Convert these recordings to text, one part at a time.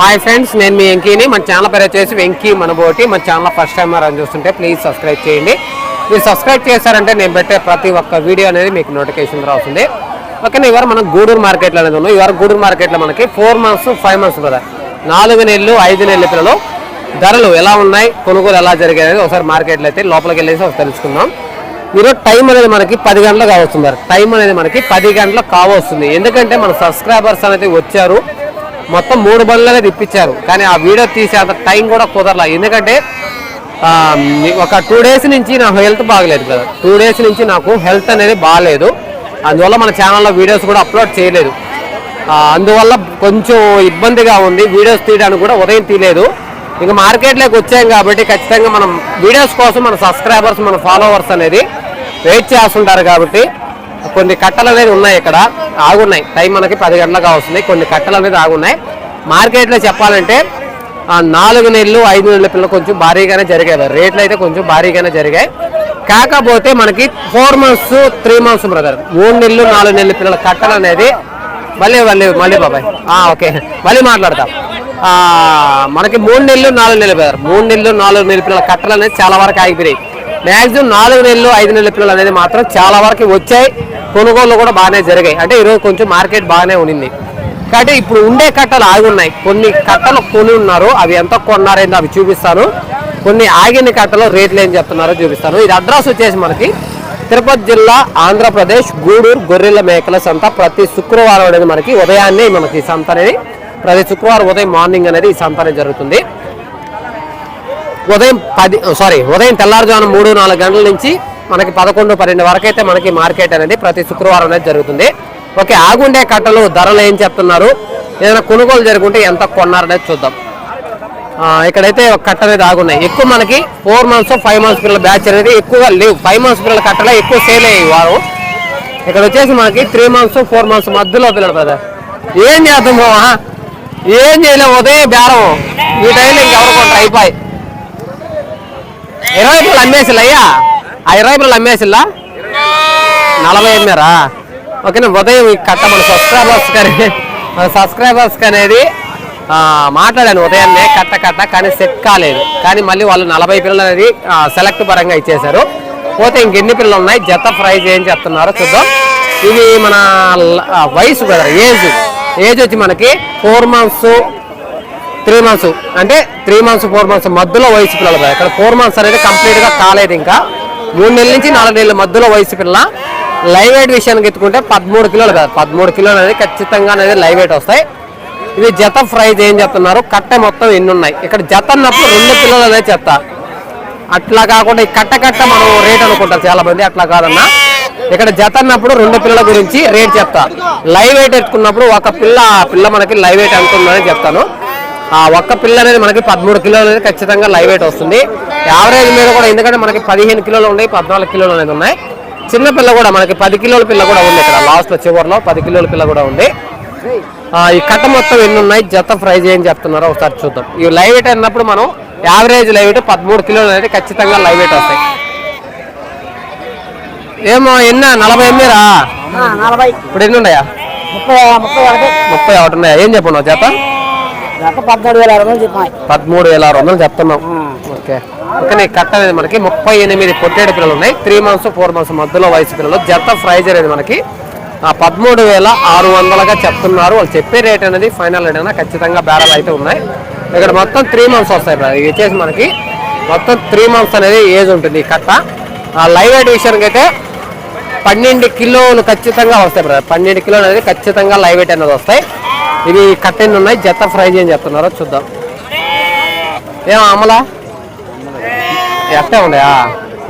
Hi friends నేను మీ వెంకీని. మన channel పేరు వచ్చేసి వెంకీ మనబోటి. మన ఛానల్ ఫస్ట్ టైం అని చూస్తుంటే ప్లీజ్ సబ్స్క్రైబ్ చేయండి. మీరు సబ్స్క్రైబ్ చేశారంటే నేను పెట్టే ప్రతి ఒక్క వీడియో అనేది మీకు నోటిఫికేషన్ రాస్తుంది ఓకే ఇవాళ మనం గూడూరు మార్కెట్లో అనేది ఉన్నాం. ఇవాళ గూడూరు మార్కెట్లో మనకి ఫోర్ మంత్స్ ఫైవ్ మంత్స్ కదా నాలుగు నెలలు ఐదు నెలల పిల్లలు ధరలు ఎలా ఉన్నాయి కొనుగోలు ఎలా జరిగాయి అనేది ఒకసారి మార్కెట్లో అయితే లోపలికి వెళ్ళేసి ఒకసారి తెలుసుకుందాం. ఈరోజు టైం అనేది మనకి పది గంటలు కావస్తుంది టైం అనేది మనకి పది గంటలకు కావస్తుంది. ఎందుకంటే మన సబ్స్క్రైబర్స్ అనేది వచ్చారు. మొత్తం మూడు బండ్లనే తిప్పించారు. కానీ ఆ వీడియో తీసే అంత టైం కూడా కుదరలా. ఎందుకంటే ఒక టూ డేస్ నుంచి నాకు హెల్త్ బాగలేదు కదా టూ డేస్ నుంచి నాకు హెల్త్ అనేది బాగాలేదు అందువల్ల మన ఛానల్లో వీడియోస్ కూడా అప్లోడ్ చేయలేదు. అందువల్ల కొంచెం ఇబ్బందిగా ఉంది. వీడియోస్ తీయడానికి కూడా ఉదయం తీయలేదు. ఇక మార్కెట్లోకి వచ్చాం కాబట్టి ఖచ్చితంగా మనం వీడియోస్ కోసం మన సబ్స్క్రైబర్స్ మన ఫాలోవర్స్ అనేది వెయిట్ చేస్తుంటారు కాబట్టి కొన్ని కట్టలు అనేది ఉన్నాయి ఇక్కడ. ఆగున్నాయి. టైం మనకి పది గంటలకు వస్తుంది. కొన్ని కట్టలు అనేది ఆగున్నాయి. మార్కెట్లో చెప్పాలంటే నాలుగు నెలలు ఐదు నెలల పిల్లలు కొంచెం భారీగానే జరిగాయి. రేట్లు అయితే కొంచెం భారీగానే జరిగాయి. కాకపోతే మనకి four months three months brother మూడు నెలలు నాలుగు నెలల పిల్లల కట్టలు అనేది మళ్ళీ మళ్ళీ మళ్ళీ బాబాయ్. ఓకే. మళ్ళీ మాట్లాడతాం మనకి మూడు నెలలు నాలుగు నెలలు బ్రదర్ మూడు నెలలు నాలుగు నెలల పిల్లల కట్టలు అనేది చాలా వరకు ఆగిపోయాయి మ్యాక్సిమం నాలుగు నెలలు ఐదు నెలల పిల్లలు అనేది మాత్రం చాలా వరకు వచ్చాయి. కొనుగోలు కూడా బాగానే జరిగాయి. అంటే ఈరోజు కొంచెం మార్కెట్ బాగానే ఉండింది కాబట్టి ఇప్పుడు ఉండే కట్టలు ఆగి ఉన్నాయి. కొన్ని కట్టలు కొని ఉన్నారు. అవి ఎంత కొన్నారేందో అవి చూపిస్తాను. కొన్ని ఆగిన కట్టలు రేట్లు ఏం చెప్తున్నారో చూపిస్తాను. ఇది అడ్రస్ వచ్చేసి మనకి తిరుపతి జిల్లా ఆంధ్రప్రదేశ్ గూడూరు గొర్రెల మేకల సంత. ప్రతి శుక్రవారం అనేది మనకి ఉదయాన్నే మనకి ఈ సంత అనేది ప్రతి శుక్రవారం ఉదయం మార్నింగ్ అనేది ఈ సంత అనేది జరుగుతుంది. ఉదయం పది సారీ ఉదయం తెల్లారుజామున మూడు నాలుగు గంటల నుంచి మనకి పదకొండు పన్నెండు వరకు అయితే మనకి మార్కెట్ అనేది ప్రతి శుక్రవారం అనేది జరుగుతుంది. ఓకే ఆగుండే కట్టలు ధరలు ఏం చెప్తున్నారు? ఏదైనా కొనుగోలు జరుగుంటే ఎంత కొన్నారనేది చూద్దాం. ఇక్కడైతే ఒక కట్ట అనేది ఆగున్నాయి. ఎక్కువ మనకి ఫోర్ మంత్స్ ఫైవ్ మంత్స్ పిల్లల బ్యాచ్ అనేది ఎక్కువగా లేవు. ఫైవ్ మంత్స్ పిల్లల కట్టలే ఎక్కువ సేల్ అయ్యాయి వారు. ఇక్కడ వచ్చేసి మనకి త్రీ మంత్స్ ఫోర్ మంత్స్ మధ్యలో పిల్లలు బ్రదర్ ఏం చేద్దాం ఏం చేయలేము ఉదయం బేరం. ఈ టైంలో ఇంకెవరు కొంటారు? అయిపోయి ఇరవై పిల్లలు అమ్మేసిల్ అయ్యా? ఆ ఇరవై పిల్లలు అమ్మేసిల్లా? నలభై అమ్మారా ఓకేనా ఉదయం కట్ట మన సబ్స్క్రైబర్స్ కానీ మన సబ్స్క్రైబర్స్ అనేది మాట్లాడాను ఉదయాన్నే కట్ట కట్ట కానీ సెట్ కాలేదు. కానీ మళ్ళీ వాళ్ళు నలభై పిల్లలు అనేది సెలెక్ట్ పరంగా ఇచ్చేశారు. పోతే ఇంకెన్ని పిల్లలు ఉన్నాయి? జత ప్రైజ్ ఏం చెప్తున్నారో చూద్దాం. ఇవి మన వయసు కదా ఏజ్ ఏజ్ వచ్చి మనకి ఫోర్ మంత్స్ త్రీ మంత్స్ అంటే త్రీ మంత్స్ ఫోర్ మంత్స్ మధ్యలో వయసు పిల్లలు ఇక్కడ ఫోర్ మంత్స్ అనేది కంప్లీట్గా కాలేదు ఇంకా. మూడు నెలల నుంచి నాలుగు నెలల మధ్యలో వయసు పిల్ల లైవ్ వెయిట్ విషయానికి ఎత్తుకుంటే పదమూడు కిలోలు కదా. పదమూడు కిలోలు అనేది ఖచ్చితంగా అనేది లైవ్ వెయిట్ వస్తాయి. ఇది జత ప్రైజ్ ఏం చెప్తున్నారు? కట్టె మొత్తం ఎన్ని ఉన్నాయి? ఇక్కడ జత అన్నప్పుడు రెండు పిల్లలు అనేది చెప్తా. అట్లా కాకుండా ఈ కట్ట కట్ట మనం రేట్ అనుకుంటారు చాలా మంది అట్లా కాదన్నా. ఇక్కడ జత అన్నప్పుడు రెండు పిల్లల గురించి రేట్ చెప్తా. లైవ్ వెయిట్ ఎత్తుకున్నప్పుడు ఒక పిల్ల పిల్ల మనకి లైవ్ వెయిట్ అంటుందని చెప్తాను. ఆ ఒక్క పిల్ల అనేది మనకి పదమూడు కిలోలు అనేది ఖచ్చితంగా లైవ్ వెయిట్ వస్తుంది. యావరేజ్ మీద కూడా ఎందుకంటే మనకి పదిహేను కిలోలు ఉన్నాయి పద్నాలుగు కిలోలు అనేది ఉన్నాయి. చిన్న పిల్ల కూడా మనకి పది కిలోల పిల్ల కూడా ఉంది ఇక్కడ. లాస్ట్లో చివరిలో పది కిలోల పిల్ల కూడా ఉంది. ఆ, ఈ కట్ట మొత్తం ఎన్ని ఉన్నాయి? జత ప్రైజ్ ఏం చెప్తున్నారో ఒకసారి చూద్దాం. ఈ లైవ్ వెయిట్ అన్నప్పుడు మనం యావరేజ్ లైవ్ వెయిట్ పదమూడు కిలోలు అనేది ఖచ్చితంగా లైవ్ వెయిట్ వస్తాయి. ఏమో ఎన్న? నలభై నలభై. ఇప్పుడు ఎన్ని ఉన్నాయా? ముప్పై ఒకటి. ఉన్నాయా? ఏం చెప్పన్నావు జత? పద్మూడు వేల అరవై చెప్పాయి పదమూడు వేల ఆరు వందలు చెప్తున్నాం. ఓకే. ఈ కట్ట అనేది మనకి ముప్పై ఎనిమిది పొట్టేడు పిల్లలు ఉన్నాయి. త్రీ మంత్స్ ఫోర్ మంత్స్ మధ్యలో వయసు పిల్లలు. జత ప్రైజ్ అనేది మనకి ఆ పదమూడు వేల ఆరు వందలుగా చెప్తున్నారు. వాళ్ళు చెప్పే రేట్ అనేది ఫైనల్ రేట్ అయినా ఖచ్చితంగా బేరాలు అయితే ఉన్నాయి. ఇక్కడ మొత్తం త్రీ మంత్స్ వస్తాయి బ్రదర్. ఇది వచ్చేసి మనకి మొత్తం త్రీ మంత్స్ అనేది ఏజ్ ఉంటుంది ఈ కట్ట. ఆ లైవ్ వెయిట్ విషయానికి అయితే పన్నెండు కిలోలు ఖచ్చితంగా వస్తాయి బ్రదర్. పన్నెండు కిలోలు అనేది ఖచ్చితంగా లైవ్ వెయిట్ అనేది వస్తాయి. ఇవి కట్టెన్ని ఉన్నాయి జత ప్రైజ్ ఏం చెప్తున్నారో చూద్దాం. ఏం అమలా? ఎట్టే ఉన్నాయా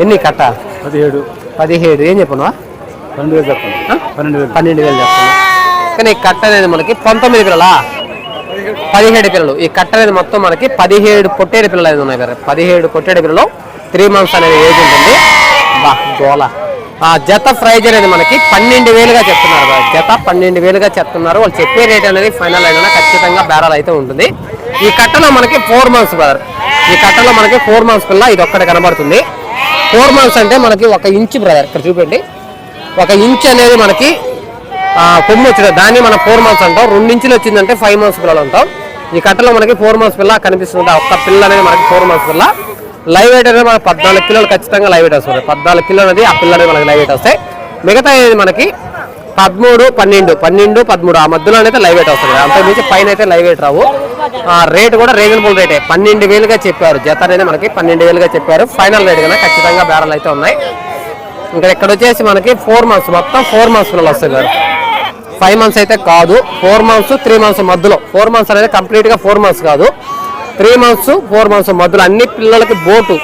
ఎన్ని కట్ట? పదిహేడు. పదిహేడు. ఏం చెప్పను రెండు వేలు చెప్పండి పన్నెండు వేలు. పన్నెండు వేలు చెప్తాను కానీ ఈ కట్ట అనేది మనకి పంతొమ్మిది పిల్లలా? పదిహేడు పిల్లలు. ఈ కట్ట అనేది మొత్తం మనకి పదిహేడు పొట్టేడు పిల్లలు అనేది ఉన్నాయి కదా. పదిహేడు పొట్టేడు పిల్లలు. త్రీ మంత్స్ అనేది ఏజ్ ఉంటుంది. బా గోల. జత ప్రైజ్ అనేది మనకి పన్నెండు వేలుగా చెప్తున్నారు. జత పన్నెండు వేలుగా చెప్తున్నారు. వాళ్ళు చెప్పే రేట్ అనేది ఫైనల్ అయినా ఖచ్చితంగా బేరాలు అయితే ఉంటుంది. ఈ కట్టలో మనకి ఫోర్ మంత్స్ బ్రదర్ ఈ కట్టలో మనకి ఫోర్ మంత్స్ పిల్ల ఇది ఒక్కటి కనబడుతుంది. ఫోర్ మంత్స్ అంటే మనకి ఒక ఇంచ్ బ్రదర్ ఇక్కడ చూపండి. ఒక ఇంచ్ అనేది మనకి కొమ్ము వచ్చింది. దాన్ని మనం ఫోర్ మంత్స్ అంటాం. రెండు ఇంచులు వచ్చిందంటే ఫైవ్ మంత్స్ పిల్లలు అంటాం. ఈ కట్టలో మనకి ఫోర్ మంత్స్ పిల్ల కనిపిస్తుంది. ఒక్క పిల్ల అనేది మనకి ఫోర్ మంత్స్ పిల్ల. లైవ్ వెయిట్ అనేది మనకి పద్నాలుగు కిలోలు ఖచ్చితంగా లైవ్ వెయిట్ వస్తుంది. పద్నాలుగు కిలోలు అనేది ఆ పిల్ల అనేది మనకి లైవ్ వెయిట్ వస్తాయి. మిగతా అనేది మనకి? పదమూడు పన్నెండు. పన్నెండు పదమూడు. ఆ మధ్యలో అయితే లైవ్ వెయిట్ వస్తుంది. అంత మించి పైన అయితే లైవ్ వెయిట్ రావు. ఆ రేట్ కూడా రీజనబుల్ రేటే పన్నెండు వేలుగా చెప్పారు. జత అనేది మనకి పన్నెండు వేలుగా చెప్పారు. ఫైనల్ రేట్ కన్నా ఖచ్చితంగా బేరాలు అయితే ఉన్నాయి. ఇంకా ఇక్కడ వచ్చేసి మనకి ఫోర్ మంత్స్ మొత్తం ఫోర్ మంత్స్ పిల్లలు వస్తున్నారు ఫైవ్ మంత్స్ అయితే కాదు. ఫోర్ మంత్స్ త్రీ మంత్స్ మధ్యలో. ఫోర్ మంత్స్ అనేది కంప్లీట్గా ఫోర్ మంత్స్ కాదు. త్రీ మంత్స్ ఫోర్ మంత్స్ మధ్యలో అన్ని పిల్లలకి బోటు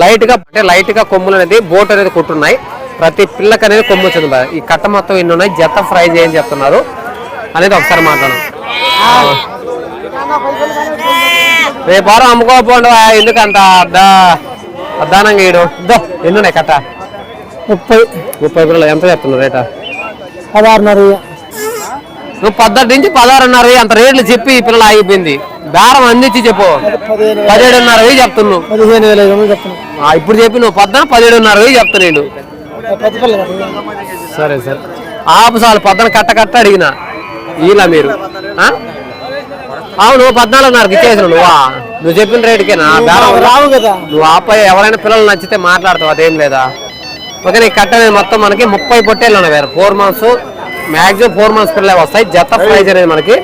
లైట్గా అంటే లైట్గా కొమ్ములు అనేది బోట్ అనేది కుట్టున్నాయి. ప్రతి పిల్లకి అనేది కొమ్ము వచ్చింది. ఈ కట్ట మొత్తం ఎన్ని ఉన్నాయి? జత ఫ్రై చేయని చెప్తున్నారు? అనేది ఒకసారి మాట్లాడు రేపు వారం అమ్ముకోకపోండి ఎందుకు అంత అద్దా- అద్దానంగా దో ఎన్ని ఉన్నాయి కట్ట? ముప్పై. ముప్పై పిల్లలు ఎంత చెప్తున్నారు రేటా? పదహారున్నర నువ్వు పద్దటి నుంచి పదహారున్నర అంత రేట్లు చెప్పి ఈ పిల్లలు ఆగిపోయింది. బేరం అందించి చెప్పు. పదిహేడున్నర వెయ్యి చెప్తున్నావు. పదిహేను వేల ఐదు వందలు చెప్తున్నాను ఆ, ఇప్పుడు చెప్పి నువ్వు పద్దన పదిహేడున్నర వెయ్యి చెప్తున్నాడు. సరే సరే. ఆపుసాలు పద్దన కట్ట కట్ట అడిగిన. ఇలా మీరు. ఆ? అవును పద్నాలుగున్నరకి ఇచ్చేసిన నువ్వా? నువ్వు చెప్పిన రేటుకేనా? బేరం రావు కదా. నువ్వు ఆపై ఎవరైనా పిల్లలు నచ్చితే మాట్లాడతావు అదేం లేదా? ఓకే నీ కట్ట అనేది మొత్తం మనకి ముప్పై పొట్టేళ్ళు ఉన్నాయి వేరు. Four months maximum four months పిల్లలే వస్తాయి. జత ప్రైజ్ అనేది మనకి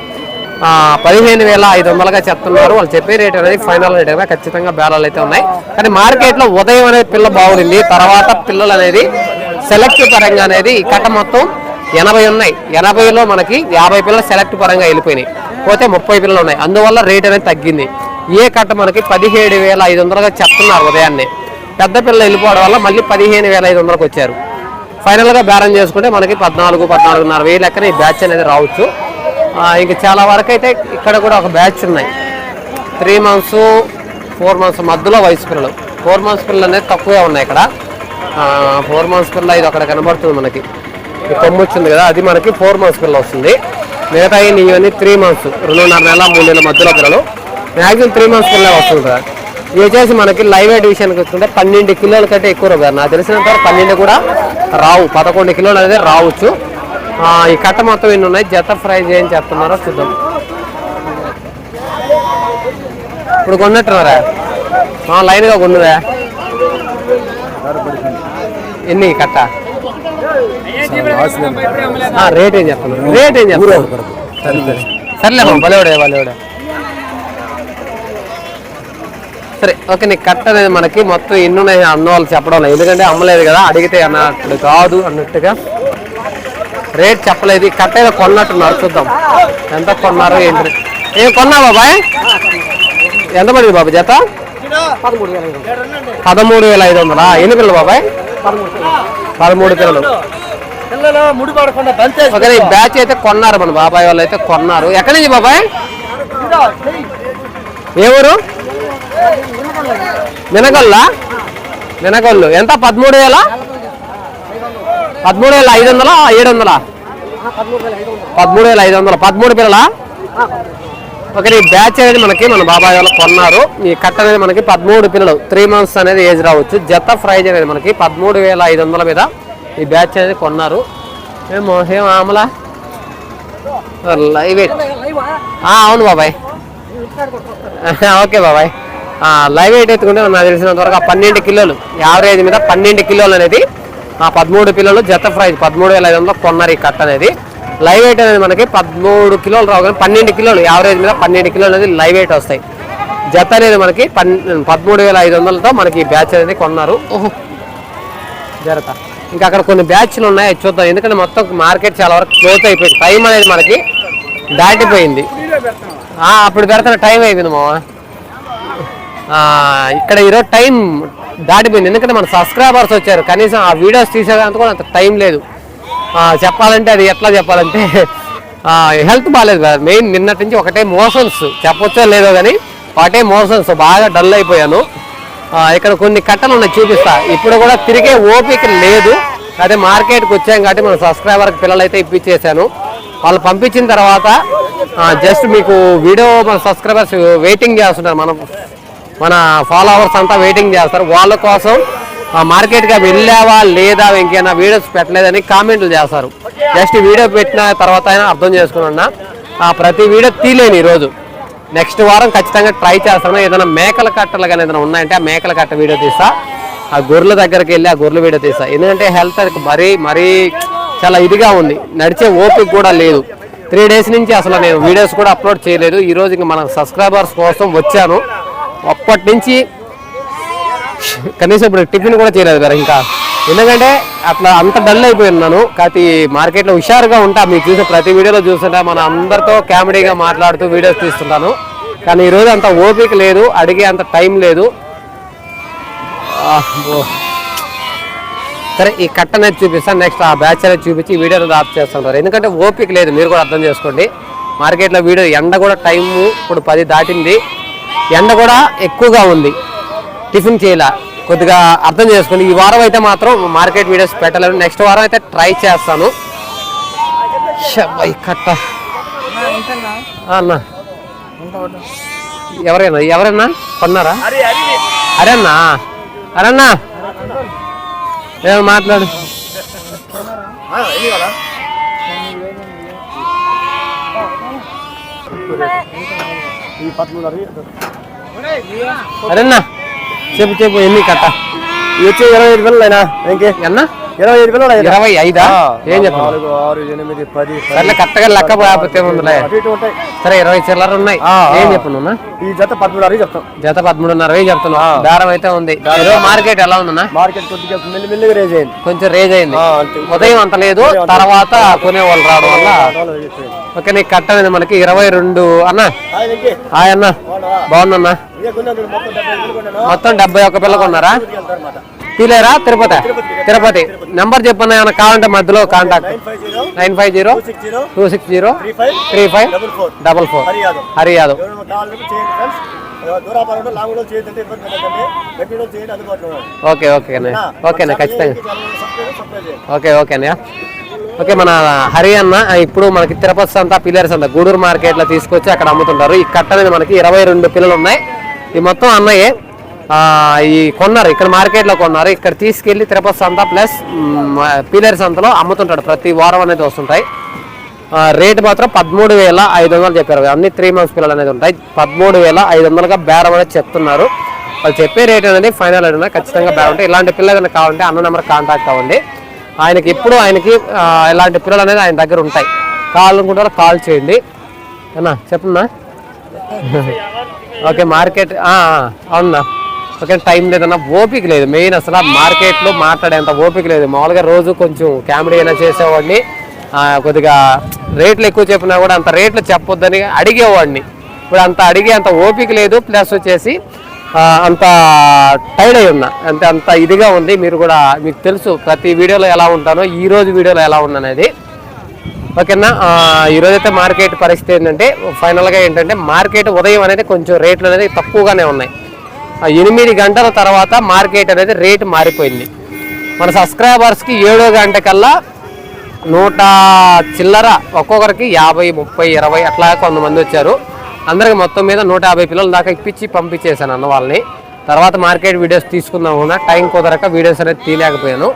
పదిహేను వేల ఐదు వందలుగా చెప్తున్నారు. వాళ్ళు చెప్పే రేట్ అనేది ఫైనల్ రేట్ అనేది ఖచ్చితంగా బేరాలు అయితే ఉన్నాయి. కానీ మార్కెట్లో ఉదయం అనేది పిల్ల బాగుంది. తర్వాత పిల్లలు అనేది సెలెక్ట్ పరంగా అనేది ఈ కట్ట మొత్తం ఎనభై ఉన్నాయి. ఎనభైలో మనకి యాభై పిల్లలు సెలెక్ట్ పరంగా వెళ్ళిపోయినాయి. పోతే ముప్పై పిల్లలు ఉన్నాయి. అందువల్ల రేట్ అనేది తగ్గింది. ఏ కట్ట మనకి పదిహేడు వేల ఐదు వందలుగా చెప్తున్నారు ఉదయాన్నే. పెద్ద పిల్లలు వెళ్ళిపోవడం వల్ల మళ్ళీ పదిహేను వేల ఐదు వందలకు వచ్చారు. ఫైనల్గా బేరం చేసుకుంటే మనకి పద్నాలుగు పద్నాలుగున్నర వెయ్యి లెక్కన ఈ బ్యాచ్ అనేది రావచ్చు. ఇంకా చాలా వరకు అయితే ఇక్కడ కూడా ఒక బ్యాచ్ ఉన్నాయి. త్రీ మంత్స్ ఫోర్ మంత్స్ మధ్యలో వయసు పిల్లలు. ఫోర్ మంత్స్ పిల్లలు అనేది తక్కువే ఉన్నాయి ఇక్కడ. ఫోర్ మంత్స్ పిల్ల ఇది అక్కడ కనబడుతుంది మనకి. కొమ్ము వచ్చింది కదా అది మనకి ఫోర్ మంత్స్ పిల్ల వస్తుంది. మిగతా ఇవన్నీ త్రీ మంత్స్ రెండున్నర నెల మూడు నెలల మధ్యలో పిల్లలు. మ్యాక్సిమం త్రీ మంత్స్ పిల్లలే వస్తుంది కదా. ఇవి వచ్చేసి మనకి లైవ్ వెయిట్ విషయానికి వచ్చుకుంటే పన్నెండు కిలోల కంటే ఎక్కువ రావు కదా నాకు తెలిసినంత వరకు పన్నెండు కూడా రావు. పదకొండు కిలోలు అనేది రావచ్చు. ఈ కట్ట మొత్తం ఎన్ని ఉన్నాయి? జత ఫ్రై ఏం చెప్తున్నారో చూద్దాం. ఇప్పుడు కొన్నట్టున్నారా? లైన్గా కొన్నదా? ఎన్ని కట్ట రేట్ ఏం చెప్తున్నారు? రేట్ ఏం చెప్తున్నారు? సర్లే బలేవుడే బలేవుడే. సరే ఓకే నీ కట్ట అనేది మనకి మొత్తం ఎన్ని ఉన్నాయి అన్న వాళ్ళు చెప్పడం లేదు. ఎందుకంటే అమ్మలేదు కదా అడిగితే అన్నట్టు కాదు అన్నట్టుగా. రేట్ చెప్పలేదు. కట్ట ఏదో కొన్నట్టున్నారు. చూద్దాం. ఎంత కొన్నారు ఏంటి? ఏం కొన్నా బాబాయ్? ఎంత పడింది బాబు జత? పదమూడు వేల ఐదు వందలు? ఎన్ని పిల్లలు బాబాయ్? పదమూడు పిల్లలు. ఈ బ్యాచ్ అయితే కొన్నారు మన బాబాయ్ వాళ్ళు అయితే కొన్నారు. ఎక్కడి నుంచి బాబాయ్? ఏ ఊరు? మినగొల్లా? మినగొల్లు. ఎంత? పదమూడు వేల? పదమూడు వేల ఐదు వందల ఏడు వందల పదమూడు వేల ఐదు వందల పదమూడు పిల్లల? ఓకే ఈ బ్యాచ్ అనేది మనకి మన బాబాయ్ వాళ్ళు కొన్నారు. ఈ కట్ట అనేది మనకి పదమూడు పిల్లలు. త్రీ మంత్స్ అనేది ఏజ్ రావచ్చు. జత ప్రైజ్ అనేది మనకి పదమూడు వేల ఐదు వందల మీద ఈ బ్యాచ్ అనేది కొన్నారు. ఏమో ఏం ఆమలా? Live eight. అవును బాబాయ్. ఓకే బాబాయ్. లైవ్ ఎయిట్ ఎత్తుకుంటే నాకు తెలిసినంత వరకు పన్నెండు కిలోలు యావరేజ్ మీద పన్నెండు కిలోలు అనేది ఆ పదమూడు పిల్లలు జత ప్రైజ్ పదమూడు వేల ఐదు వందలు కొన్నారు ఈ కట్ట అనేది. లైవ్ వెయిట్ అనేది మనకి పదమూడు కిలోలు రావు కానీ పన్నెండు కిలోలు యావరేజ్ మీద పన్నెండు కిలోలు అనేది లైవ్ వెయిట్ వస్తాయి. జత అనేది మనకి పన్ పదమూడు వేల ఐదు వందలతో మనకి ఈ బ్యాచ్ అనేది కొన్నారు. ఓహో. జరత ఇంకా అక్కడ కొన్ని బ్యాచ్లు ఉన్నాయి చూద్దాం. ఎందుకంటే మొత్తం మార్కెట్ చాలా వరకు క్లోజ్ అయిపోయింది. టైం అనేది మనకి దాటిపోయింది. అప్పుడు పెడుతున్న టైం అయిపోయింది ఆ, ఇక్కడ ఈరోజు టైం దాటిపోయింది ఎందుకంటే మన సబ్స్క్రైబర్స్ వచ్చారు. కనీసం ఆ వీడియోస్ తీసేదానికి కూడా అంత టైం లేదు. చెప్పాలంటే అది ఎట్లా చెప్పాలంటే హెల్త్ బాగాలేదు కదా. మెయిన్ నిన్నటి నుంచి ఒకటే మోషన్స్ చెప్పొచ్చో లేదో కానీ ఒకటే మోషన్స్ బాగా డల్ అయిపోయాను. ఇక్కడ కొన్ని కట్టలు ఉన్నాయి చూపిస్తా. ఇప్పుడు కూడా తిరిగే ఓపిక లేదు. అదే మార్కెట్కి వచ్చాం కాబట్టి మన సబ్స్క్రైబర్కి పిల్లలు అయితే ఇప్పించేశాను. వాళ్ళు పంపించిన తర్వాత జస్ట్ మీకు వీడియో మన సబ్స్క్రైబర్స్ వెయిటింగ్ చేస్తున్నారు. మనం మన ఫాలోవర్స్ అంతా వెయిటింగ్ చేస్తారు. వాళ్ళ కోసం ఆ, మార్కెట్గా వెళ్ళావా లేదా ఇంకేనా వీడియోస్ పెట్టలేదని కామెంట్లు చేస్తారు. జస్ట్ వీడియో పెట్టిన తర్వాత అయినా అర్థం చేసుకున్నా ఆ, ప్రతి వీడియో తీలేను ఈరోజు. నెక్స్ట్ వారం ఖచ్చితంగా ట్రై చేస్తాను. ఏదైనా మేకల కట్టలు కానీ ఏదైనా ఉన్నాయంటే ఆ మేకల కట్ట వీడియో తీస్తా. ఆ గొర్రెల దగ్గరికి వెళ్ళి ఆ గొర్రెల వీడియో తీస్తా. ఎందుకంటే హెల్త్ మరీ మరీ చాలా ఇదిగా ఉంది. నడిచే ఓపిక కూడా లేదు. త్రీ డేస్ నుంచి అసలు నేను వీడియోస్ కూడా అప్లోడ్ చేయలేదు. ఈ రోజు ఇంకా మన సబ్స్క్రైబర్స్ కోసం వచ్చాను. అప్పటి నుంచి కనీసం ఇప్పుడు టిఫిన్ కూడా చేయలేదు కదా ఇంకా. ఎందుకంటే అట్లా అంత డల్ అయిపోయి ఉన్నాను కాకపోతే మార్కెట్లో హుషారుగా ఉంటా. మీరు చూసే ప్రతి వీడియోలో చూస్తుంటా. మన అందరితో కామెడీగా మాట్లాడుతూ వీడియోస్ తీస్తుంటాను. కానీ ఈరోజు అంత ఓపిక లేదు. అడిగే అంత టైం లేదు. సరే ఈ కట్ట అనేది చూపిస్తాను నెక్స్ట్ ఆ బ్యాచ్ అనేది చూపించి ఈ వీడియో ఆఫ్ చేస్తుంటారు. ఎందుకంటే ఓపిక లేదు. మీరు కూడా అర్థం చేసుకోండి. మార్కెట్లో వీడియో ఎండ కూడా టైము ఇప్పుడు పది దాటింది. ఎండ కూడా ఎక్కువగా ఉంది. టిఫిన్ చేయాల? కొద్దిగా అర్థం చేసుకోండి. ఈ వారం అయితే మాత్రం మార్కెట్ వీడియోస్ పెట్టలేను నెక్స్ట్ వారం అయితే ట్రై చేస్తాను. కట్ట. అన్న. ఎవరైనా? ఎవరైనా కొన్నారా? అరేనా అరన్నా? ఏమో మాట్లాడు? అరేనా చెప్పు చెప్పు ఎన్ని కట్ట వచ్చి ఇరవై ఐదు పిల్లలు అయినా ఇంకే ఎన్న? ఇరవై ఐదు పిల్లలు ఇరవై ఐదా? ఏం చెప్తాను నాలుగు ఆరు ఎనిమిది పది సర్లే కరెక్ట్గా లెక్క పోతే ఉందిలే అటు ఇటు ఉంటాయి. సరే ఇరవై చిల్లర ఉన్నాయి. ఏం చెప్పు నువ్వు? ఈ జత పదమూడు అరవై చెప్తాం. జత పదమూడున్నర చెప్తున్నావు. బేరం అయితే ఉంది. మార్కెట్ ఎలా ఉందన్నా? మార్కెట్ కొద్దిగా రేజ్ అయింది. కొంచెం రేజ్ అయింది. ఉదయం అంత లేదు. తర్వాత కొనే వాళ్ళు రావడం వల్ల ఓకే నీకు కట్ట అనేది మనకి ఇరవై రెండు. అన్న. హాయ్ అన్న. కొన్నాను మొత్తం డెబ్బై ఒక్క పిల్ల కొన్నారా? వెళ్తారన్నమాట. తీలేరా? తిరుపతి. తిరుపతి. నెంబర్ చెప్పన్నా ఏమైనా కావాలంటే మధ్యలో contact. Nine five zero. Two six zero. Three five. Double four. Hari Yadav. ఉన్నాడు ఓకే ఓకేనే ఖచ్చితంగా. ఓకే ఓకేనా ఓకే మన హరి అన్న ఇప్పుడు మనకి తిరుపతి సంత పిల్లర్స్ అంత గూడూరు మార్కెట్లో తీసుకొచ్చి అక్కడ అమ్ముతుంటారు. ఈ కట్ట అనేది మనకి ఇరవై రెండు పిల్లలు ఉన్నాయి ఈ మొత్తం అన్నయ్యే. ఈ కొన్నారు ఇక్కడ మార్కెట్లో కొన్నారు. ఇక్కడ తీసుకెళ్ళి తిరుపతి సంత ప్లస్ పీలర్ సంతలో అమ్ముతుంటాడు. ప్రతి వారం అనేది వస్తుంటాయి. రేట్ రేటు మాత్రం పదమూడు వేల ఐదు వందలు చెప్పారు అన్ని త్రీ మంత్స్ పిల్లలు అనేది ఉంటాయి. పదమూడు వేల ఐదు వందలుగా బేరం అనేది చెప్తున్నారు. వాళ్ళు చెప్పే రేట్ అనేది ఫైనల్ అనేది ఖచ్చితంగా బాగుంటాయి. ఇలాంటి పిల్లలు ఏదైనా కావాలంటే అన్న నెంబర్ కాంటాక్ట్ అవ్వండి. ఆయనకి ఎప్పుడు ఆయనకి ఇలాంటి పిల్లలు అనేది ఆయన దగ్గర ఉంటాయి. కాల్ అనుకుంటారు కాల్ చేయండి. అన్నా చెప్పన్నా ఓకే మార్కెట్ అవునా? ఓకే టైం లేదన్నా ఓపిక లేదు. మెయిన్ అసలు మార్కెట్లో మాట్లాడేంత ఓపిక లేదు. మామూలుగా రోజు కొంచెం కామెడీ అయినా చేసేవాడిని. కొద్దిగా రేట్లు ఎక్కువ చెప్పినా కూడా అంత రేట్లు చెప్పొద్దని అడిగేవాడిని. ఇప్పుడు అంత అడిగే అంత ఓపిక లేదు. ప్లస్ వచ్చేసి అంత టైర్డ్ అయి ఉన్నా. అంటే అంత ఇదిగా ఉంది. మీరు కూడా మీకు తెలుసు ప్రతి వీడియోలో ఎలా ఉంటానో ఈ రోజు వీడియోలో ఎలా ఉన్నాననేది ఓకేనా? ఈరోజైతే ఈరోజు అయితే మార్కెట్ పరిస్థితి ఏంటంటే ఫైనల్గా ఏంటంటే మార్కెట్ ఉదయం అనేది కొంచెం రేట్లు అనేది తక్కువగానే ఉన్నాయి. ఎనిమిది గంటల తర్వాత మార్కెట్ అనేది రేటు మారిపోయింది. మన సబ్స్క్రైబర్స్కి ఏడో గంట కల్లా నూట చిల్లర ఒక్కొక్కరికి యాభై ముప్పై ఇరవై అట్లా కొంతమంది వచ్చారు. అందరికి మొత్తం మీద నూట యాభై పిల్లల దాకా ఇప్పించి పంపించేశాను అన్న వాళ్ళని. తర్వాత మార్కెట్ వీడియోస్ తీసుకుందాం కూడా టైం కుదరక వీడియోస్ అనేది తీయలేకపోయాను.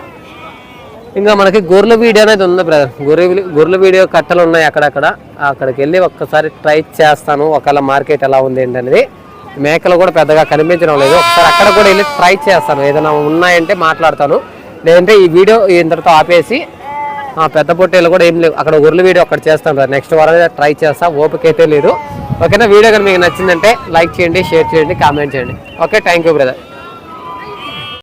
ఇంకా మనకి గొర్రెల వీడియో అనేది ఉంది బ్రదర్. గొర్రె గొర్రెల వీడియో కట్టలు ఉన్నాయి అక్కడక్కడ. అక్కడికి వెళ్ళి ఒక్కసారి ట్రై చేస్తాను. ఒకవేళ మార్కెట్ ఎలా ఉంది ఏంటనేది. మేకలు కూడా పెద్దగా కనిపించడం లేదు. ఒకసారి అక్కడ కూడా వెళ్ళి ట్రై చేస్తాను. ఏదైనా ఉన్నాయంటే మాట్లాడతాను. లేదంటే ఈ వీడియో ఇంతటితో ఆపేసి ఆ పెద్ద పొట్టేలు కూడా ఏం లేవు. అక్కడ గొర్రెల వీడియో అక్కడ చేస్తాను నెక్స్ట్ వారం ట్రై చేస్తా. ఓపిక అయితే లేదు. ఓకేనా? వీడియో కానీ మీకు నచ్చిందంటే లైక్ చేయండి షేర్ చేయండి కామెంట్ చేయండి. Okay thank you brother